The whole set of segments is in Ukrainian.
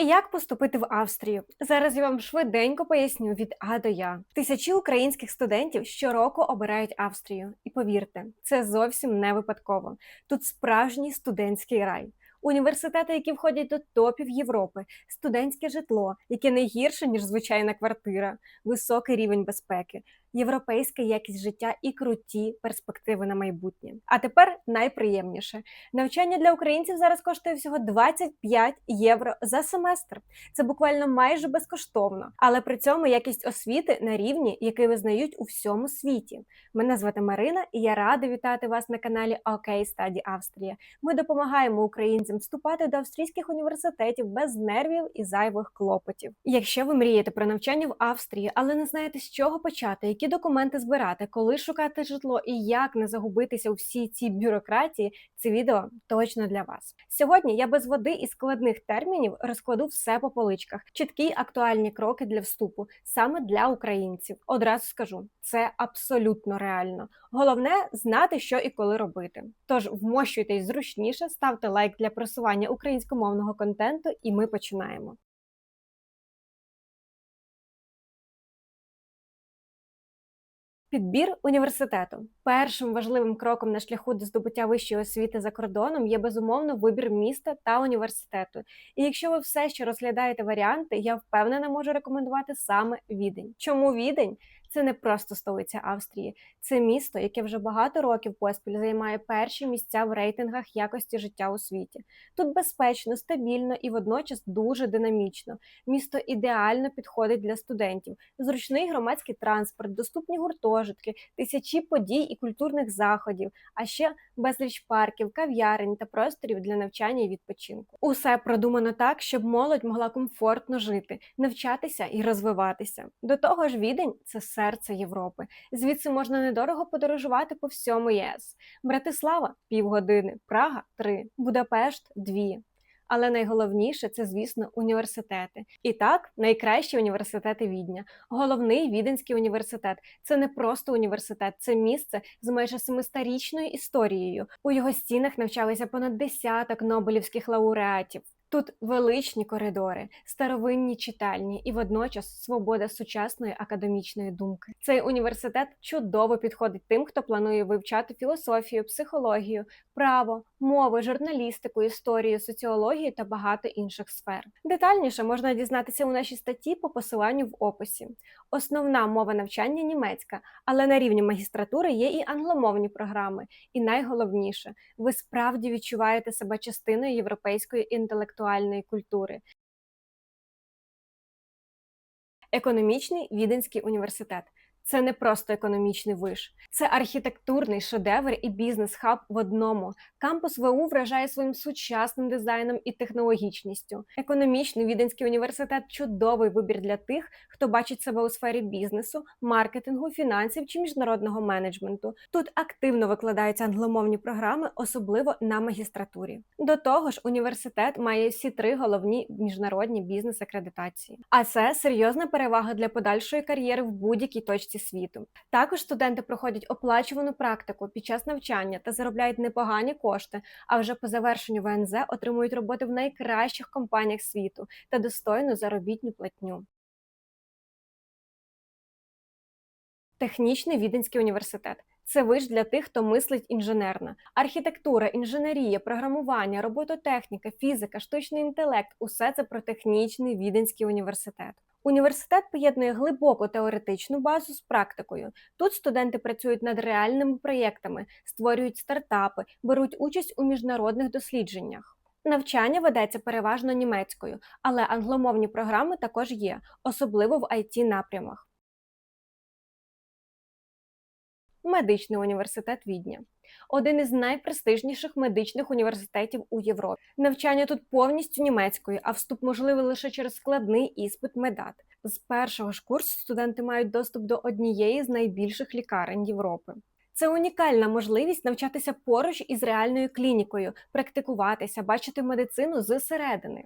І як поступити в Австрію? Зараз я вам швиденько поясню від А до Я. Тисячі українських студентів щороку обирають Австрію. І повірте, це зовсім не випадково. Тут справжній студентський рай. Університети, які входять до топів Європи, студентське житло, яке не гірше, ніж звичайна квартира, високий рівень безпеки, європейська якість життя і круті перспективи на майбутнє. А тепер найприємніше: навчання для українців зараз коштує всього 25 євро за семестр. Це буквально майже безкоштовно, але при цьому якість освіти на рівні, який визнають у всьому світі. Мене звати Марина, і я рада вітати вас на каналі OK Study Австрія. Ми допомагаємо українцям вступати до австрійських університетів без нервів і зайвих клопотів. Якщо ви мрієте про навчання в Австрії, але не знаєте, з чого почати, які документи збирати, коли шукати житло і як не загубитися у всій цій бюрократії, це відео точно для вас. Сьогодні я без води і складних термінів розкладу все по поличках, чіткі актуальні кроки для вступу саме для українців. Одразу скажу, це абсолютно реально. Головне знати, що і коли робити. Тож вмощуйтесь зручніше, ставте лайк для просування українськомовного контенту, і ми починаємо. Підбір університету першим важливим кроком на шляху до здобуття вищої освіти за кордоном є безумовно вибір міста та університету. І якщо ви все ще розглядаєте варіанти, я впевнена можу рекомендувати саме Відень. Чому Відень? Це не просто столиця Австрії, це місто, яке вже багато років поспіль займає перші місця в рейтингах якості життя у світі. Тут безпечно, стабільно і водночас дуже динамічно. Місто ідеально підходить для студентів, зручний громадський транспорт, доступні гуртожитки, тисячі подій і культурних заходів, а ще безліч парків, кав'ярень та просторів для навчання і відпочинку. Усе продумано так, щоб молодь могла комфортно жити, навчатися і розвиватися. До того ж, відень це серце Європи. Звідси можна недорого подорожувати по всьому ЄС. Братислава півгодини, Прага три, Будапешт дві. Але найголовніше це, звісно, університети. І так, найкращі університети Відня. Головний Віденський університет це не просто університет, це місце з майже семистарічною історією. У його стінах навчалися понад десяток нобелівських лауреатів. Тут величні коридори, старовинні читальні і водночас свобода сучасної академічної думки. Цей університет чудово підходить тим, хто планує вивчати філософію, психологію, право, мови, журналістику, історію, соціологію та багато інших сфер. Детальніше можна дізнатися у нашій статті по посиланню в описі. Основна мова навчання німецька, але на рівні магістратури є і англомовні програми. І найголовніше, ви справді відчуваєте себе частиною європейської інтелектуальної культури. Економічний Віденський університет. Це не просто економічний виш, це архітектурний шедевр і бізнес-хаб в одному. Кампус ВУ вражає своїм сучасним дизайном і технологічністю. Економічний віденський університет чудовий вибір для тих, хто бачить себе у сфері бізнесу, маркетингу, фінансів чи міжнародного менеджменту. Тут активно викладаються англомовні програми, особливо на магістратурі. До того ж, університет має всі три головні міжнародні бізнес-акредитації. А це серйозна перевага для подальшої кар'єри в будь-якій точці світу. Також студенти проходять оплачувану практику під час навчання та заробляють непогані кошти, а вже по завершенню ВНЗ отримують роботи в найкращих компаніях світу та достойну заробітну платню. Технічний Віденський університет. Це виш для тих, хто мислить інженерно. Архітектура, інженерія, програмування, робототехніка, фізика, штучний інтелект усе це про технічний віденський університет. Університет поєднує глибоку теоретичну базу з практикою. Тут студенти працюють над реальними проєктами, створюють стартапи, беруть участь у міжнародних дослідженнях. Навчання ведеться переважно німецькою, але англомовні програми також є, особливо в it напрямах. Медичний університет Відня один із найпрестижніших медичних університетів у Європі. Навчання тут повністю німецькою, а вступ можливий лише через складний іспит медат. З першого ж курсу студенти мають доступ до однієї з найбільших лікарень Європи. Це унікальна можливість навчатися поруч із реальною клінікою, практикуватися, бачити медицину зсередини.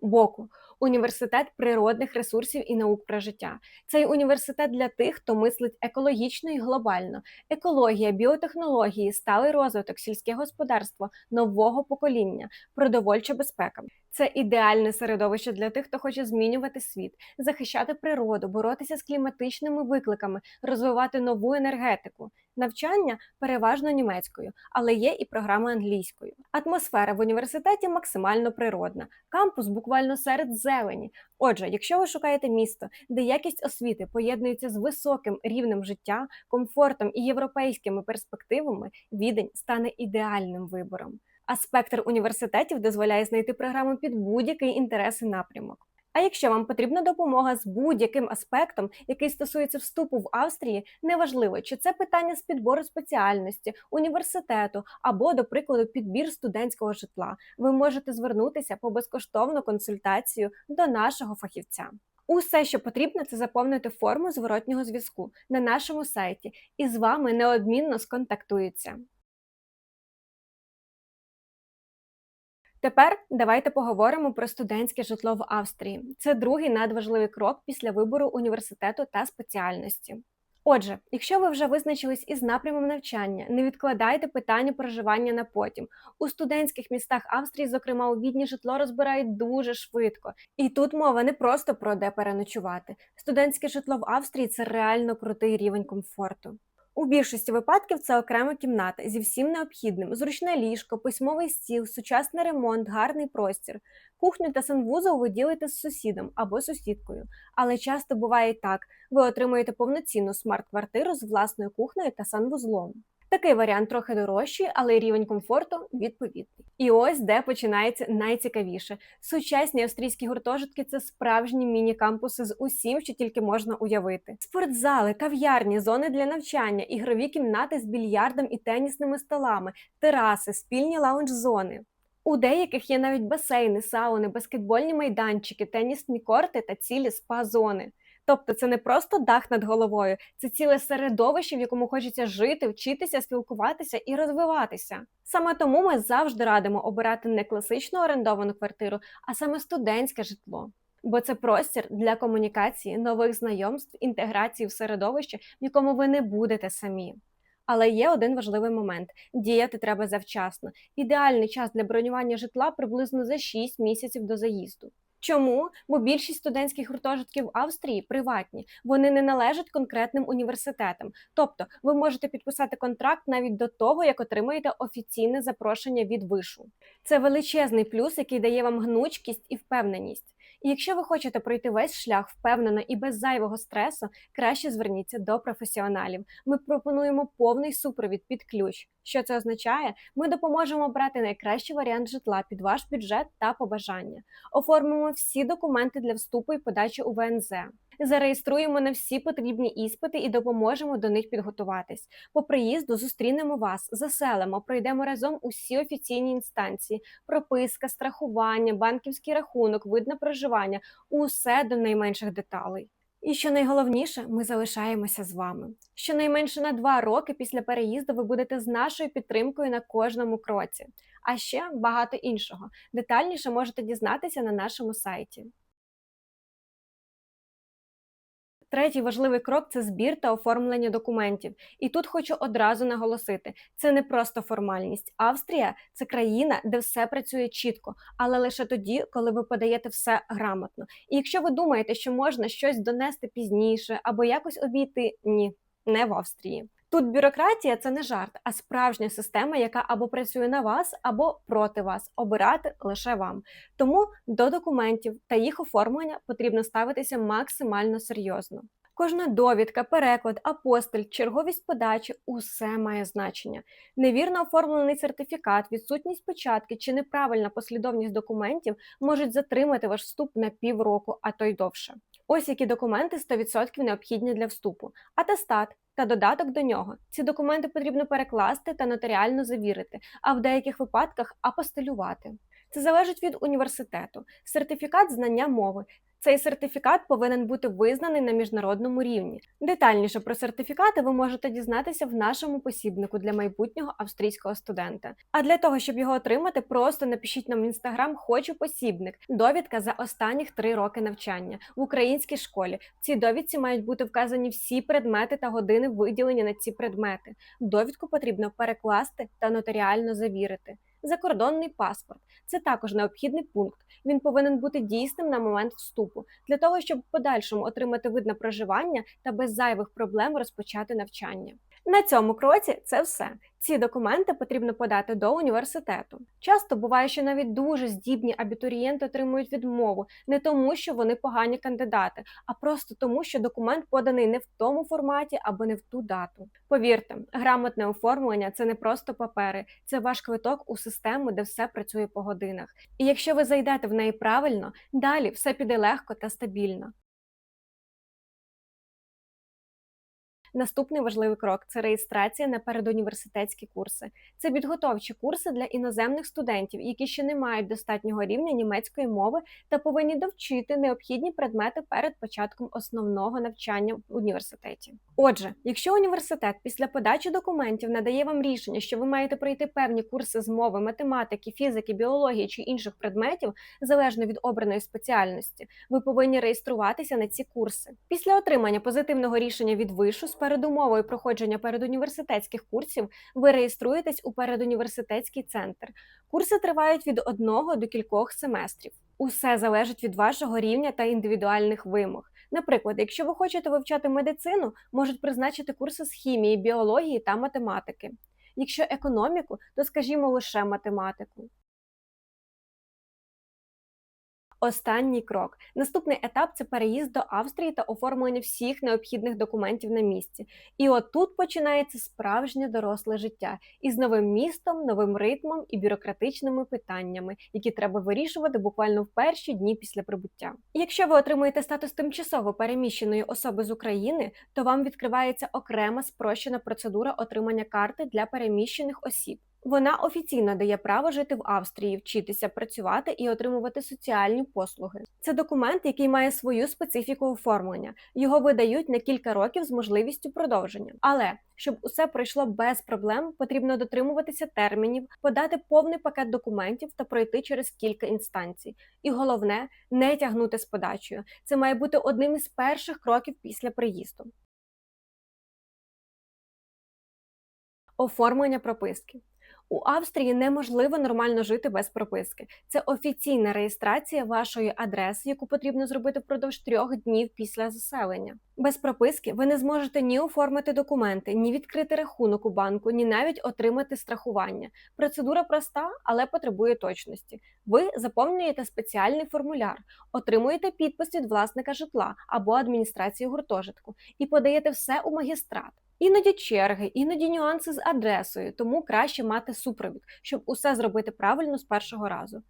Боку університет природних ресурсів і наук про життя. Цей університет для тих, хто мислить екологічно і глобально. Екологія, біотехнології, сталий розвиток, сільське господарство нового покоління, продовольча безпека. Це ідеальне середовище для тих, хто хоче змінювати світ, захищати природу, боротися з кліматичними викликами, розвивати нову енергетику. Навчання переважно німецькою, але є і програма англійською. Атмосфера в університеті максимально природна. Кампус буквально серед зелені. Отже, якщо ви шукаєте місто, де якість освіти поєднується з високим рівнем життя, комфортом і європейськими перспективами, відень стане ідеальним вибором. А спектр університетів дозволяє знайти програму під будь-який інтерес і напрямок. А якщо вам потрібна допомога з будь-яким аспектом, який стосується вступу в Австрії, неважливо, чи це питання з підбору спеціальності, університету або, до прикладу, підбір студентського житла, ви можете звернутися по безкоштовну консультацію до нашого фахівця. Усе, що потрібно, це заповнити форму зворотнього зв'язку на нашому сайті, і з вами неодмінно сконтактуються. Тепер давайте поговоримо про студентське житло в Австрії. Це другий надважливий крок після вибору університету та спеціальності. Отже, якщо ви вже визначились із напрямом навчання, не відкладайте питання проживання на потім. У студентських містах Австрії, зокрема у Відні, житло розбирають дуже швидко. І тут мова не просто про де переночувати. Студентське житло в Австрії це реально крутий рівень комфорту. У більшості випадків це окрема кімната зі всім необхідним: зручне ліжко, письмовий стіл, сучасний ремонт, гарний простір. Кухню та санвузол ви ділите з сусідом або сусідкою. Але часто буває і так: ви отримуєте повноцінну смарт-квартиру з власною кухнею та санвузлом. Такий варіант трохи дорожчий, але рівень комфорту відповідний. І ось де починається найцікавіше: сучасні австрійські гуртожитки це справжні міні-кампуси з усім, що тільки можна уявити. Спортзали, кав'ярні, зони для навчання, ігрові кімнати з більярдом і тенісними столами, тераси, спільні лаунж-зони. У деяких є навіть басейни, сауни, баскетбольні майданчики, тенісні корти та цілі спа-зони. Тобто це не просто дах над головою, це ціле середовище, в якому хочеться жити, вчитися, спілкуватися і розвиватися. Саме тому ми завжди радимо обирати не класичну орендовану квартиру, а саме студентське житло. Бо це простір для комунікації, нових знайомств, інтеграції в середовище, в якому ви не будете самі. Але є один важливий момент: діяти треба завчасно. Ідеальний час для бронювання житла приблизно за 6 місяців до заїзду. Чому? Бо більшість студентських гуртожитків в Австрії приватні, вони не належать конкретним університетам. Тобто ви можете підписати контракт навіть до того, як отримаєте офіційне запрошення від вишу. Це величезний плюс, який дає вам гнучкість і впевненість. І якщо ви хочете пройти весь шлях впевнено і без зайвого стресу, краще зверніться до професіоналів. Ми пропонуємо повний супровід під ключ. Що це означає? Ми допоможемо обрати найкращий варіант житла під ваш бюджет та побажання. Оформимо всі документи для вступу і подачі у ВНЗ. Зареєструємо на всі потрібні іспити і допоможемо до них підготуватись. По приїзду зустрінемо вас, заселимо, пройдемо разом усі офіційні інстанції: прописка, страхування, банківський рахунок, вид на проживання усе до найменших деталей. І що найголовніше, ми залишаємося з вами. Щонайменше на два роки після переїзду ви будете з нашою підтримкою на кожному кроці. А ще багато іншого. Детальніше можете дізнатися на нашому сайті. Третій важливий крок це збір та оформлення документів. І тут хочу одразу наголосити: це не просто формальність. Австрія це країна, де все працює чітко, але лише тоді, коли ви подаєте все грамотно. І якщо ви думаєте, що можна щось донести пізніше або якось обійти, ні, не в Австрії. Тут бюрократія це не жарт, а справжня система, яка або працює на вас, або проти вас, обирати лише вам. Тому до документів та їх оформлення потрібно ставитися максимально серйозно. Кожна довідка, переклад, апостиль, черговість подачі усе має значення. Невірно оформлений сертифікат, відсутність початки чи неправильна послідовність документів можуть затримати ваш вступ на півроку, а то й довше. Ось які документи 100% необхідні для вступу: атестат та додаток до нього. Ці документи потрібно перекласти та нотаріально завірити, а в деяких випадках апостилювати. Це залежить від університету, сертифікат знання мови, Цей сертифікат повинен бути визнаний на міжнародному рівні. Детальніше про сертифікати ви можете дізнатися в нашому посібнику для майбутнього австрійського студента. А для того, щоб його отримати, просто напишіть нам в інстаграм Хочу посібник. Довідка за останніх три роки навчання в українській школі. В цій довідці мають бути вказані всі предмети та години виділені на ці предмети. Довідку потрібно перекласти та нотаріально завірити. Закордонний паспорт це також необхідний пункт. Він повинен бути дійсним на момент вступу для того, щоб в подальшому отримати вид на проживання та без зайвих проблем розпочати навчання. На цьому кроці це все. Ці документи потрібно подати до університету. Часто буває, що навіть дуже здібні абітурієнти отримують відмову не тому, що вони погані кандидати, а просто тому, що документ поданий не в тому форматі або не в ту дату. Повірте, грамотне оформлення це не просто папери, це ваш квиток у систему, де все працює по годинах. І якщо ви зайдете в неї правильно, далі все піде легко та стабільно. Наступний важливий крок це реєстрація на передуніверситетські курси. Це підготовчі курси для іноземних студентів, які ще не мають достатнього рівня німецької мови та повинні довчити необхідні предмети перед початком основного навчання в університеті. Отже, якщо університет після подачі документів надає вам рішення, що ви маєте пройти певні курси з мови, математики, фізики, біології чи інших предметів, залежно від обраної спеціальності, ви повинні реєструватися на ці курси. Після отримання позитивного рішення від вишу з передумовою проходження передуніверситетських курсів ви реєструєтесь у передуніверситетський центр. Курси тривають від одного до кількох семестрів. Усе залежить від вашого рівня та індивідуальних вимог. Наприклад, якщо ви хочете вивчати медицину, можуть призначити курси з хімії, біології та математики. Якщо економіку, то скажімо лише математику. Останній крок. Наступний етап це переїзд до Австрії та оформлення всіх необхідних документів на місці. І отут починається справжнє доросле життя із новим містом, новим ритмом і бюрократичними питаннями, які треба вирішувати буквально в перші дні після прибуття. Якщо ви отримуєте статус тимчасово переміщеної особи з України, то вам відкривається окрема спрощена процедура отримання карти для переміщених осіб. Вона офіційно дає право жити в Австрії, вчитися, працювати і отримувати соціальні послуги. Це документ, який має свою специфіку оформлення. Його видають на кілька років з можливістю продовження. Але щоб усе пройшло без проблем, потрібно дотримуватися термінів, подати повний пакет документів та пройти через кілька інстанцій. І головне не тягнути з подачею. Це має бути одним із перших кроків після приїзду. Оформлення прописки. У Австрії неможливо нормально жити без прописки. Це офіційна реєстрація вашої адреси, яку потрібно зробити впродовж трьох днів після заселення. Без прописки ви не зможете ні оформити документи, ні відкрити рахунок у банку, ні навіть отримати страхування. Процедура проста, але потребує точності. Ви заповнюєте спеціальний формуляр, отримуєте підпис від власника житла або адміністрації гуртожитку і подаєте все у магістрат. Іноді черги, іноді нюанси з адресою, тому краще мати супровід, щоб усе зробити правильно з першого разу.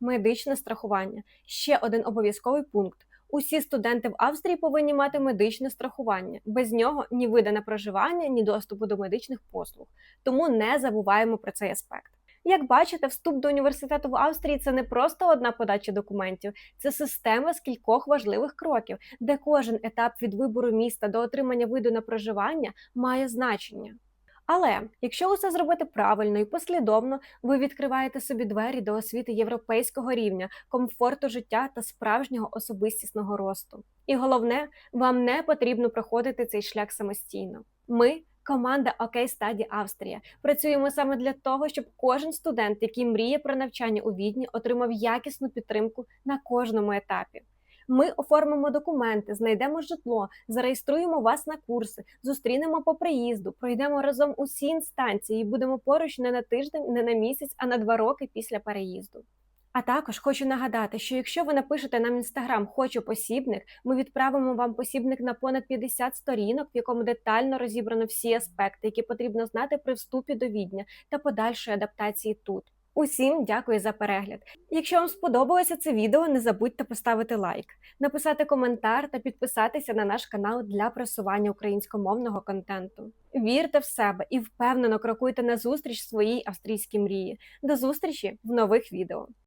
Медичне страхування ще один обов'язковий пункт. Усі студенти в Австрії повинні мати медичне страхування. Без нього ні вида на проживання, ні доступу до медичних послуг. Тому не забуваємо про цей аспект. Як бачите, вступ до університету в Австрії це не просто одна подача документів, це система з кількох важливих кроків, де кожен етап від вибору міста до отримання виду на проживання має значення. Але якщо усе зробити правильно і послідовно, ви відкриваєте собі двері до освіти європейського рівня, комфорту життя та справжнього особистісного росту. І головне, вам не потрібно проходити цей шлях самостійно. Ми Команда ОК Стаді Австрія. Працюємо саме для того, щоб кожен студент, який мріє про навчання у відні, отримав якісну підтримку на кожному етапі. Ми оформимо документи, знайдемо житло, зареєструємо вас на курси, зустрінемо по приїзду, пройдемо разом усі інстанції і будемо поруч не на тиждень, не на місяць, а на два роки після переїзду. А також хочу нагадати, що якщо ви напишете нам інстаграм Хочу посібник, ми відправимо вам посібник на понад 50 сторінок, в якому детально розібрано всі аспекти, які потрібно знати при вступі до відня та подальшої адаптації тут. Усім дякую за перегляд. Якщо вам сподобалося це відео, не забудьте поставити лайк, написати коментар та підписатися на наш канал для просування українськомовного контенту. Вірте в себе і впевнено крокуйте на зустріч своїй австрійській мрії. До зустрічі в нових відео.